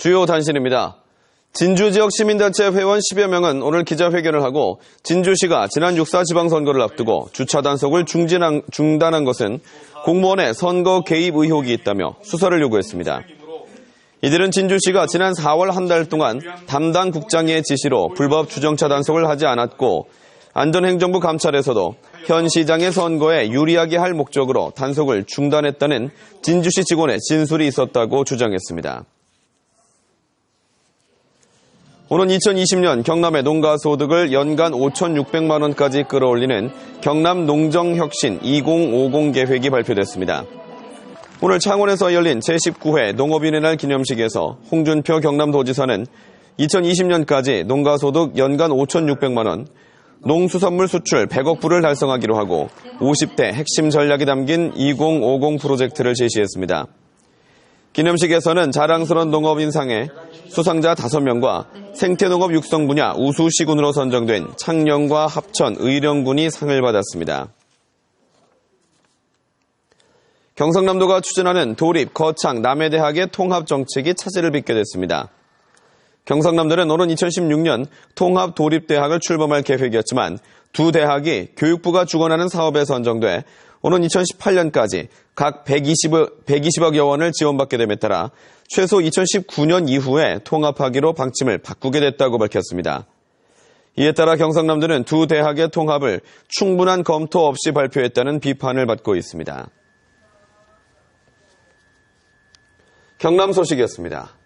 주요 단신입니다. 진주 지역 시민단체 회원 10여 명은 오늘 기자회견을 하고 진주시가 지난 6.4 지방선거를 앞두고 주차 단속을 중진한, 중단한 것은 공무원의 선거 개입 의혹이 있다며 수사를 요구했습니다. 이들은 진주시가 지난 4월 한 달 동안 담당 국장의 지시로 불법 주정차 단속을 하지 않았고 안전행정부 감찰에서도 현 시장의 선거에 유리하게 할 목적으로 단속을 중단했다는 진주시 직원의 진술이 있었다고 주장했습니다. 오는 2020년 경남의 농가 소득을 연간 5,600만 원까지 끌어올리는 경남 농정혁신 2050 계획이 발표됐습니다. 오늘 창원에서 열린 제19회 농업인의 날 기념식에서 홍준표 경남도지사는 2020년까지 농가소득 연간 5,600만 원, 농수산물 수출 100억 불을 달성하기로 하고 50대 핵심 전략이 담긴 2050 프로젝트를 제시했습니다. 기념식에서는 자랑스러운 농업인상에 수상자 5명과 생태농업 육성 분야 우수시군으로 선정된 창녕과 합천, 의령군이 상을 받았습니다. 경상남도가 추진하는 도립, 거창, 남해대학의 통합 정책이 차질을 빚게 됐습니다. 경상남도는 오는 2016년 통합 도립대학을 출범할 계획이었지만 두 대학이 교육부가 주관하는 사업에 선정돼 오는 2018년까지 각 120억, 120억여 원을 지원받게 됨에 따라 최소 2019년 이후에 통합하기로 방침을 바꾸게 됐다고 밝혔습니다. 이에 따라 경상남도는 두 대학의 통합을 충분한 검토 없이 발표했다는 비판을 받고 있습니다. 경남 소식이었습니다.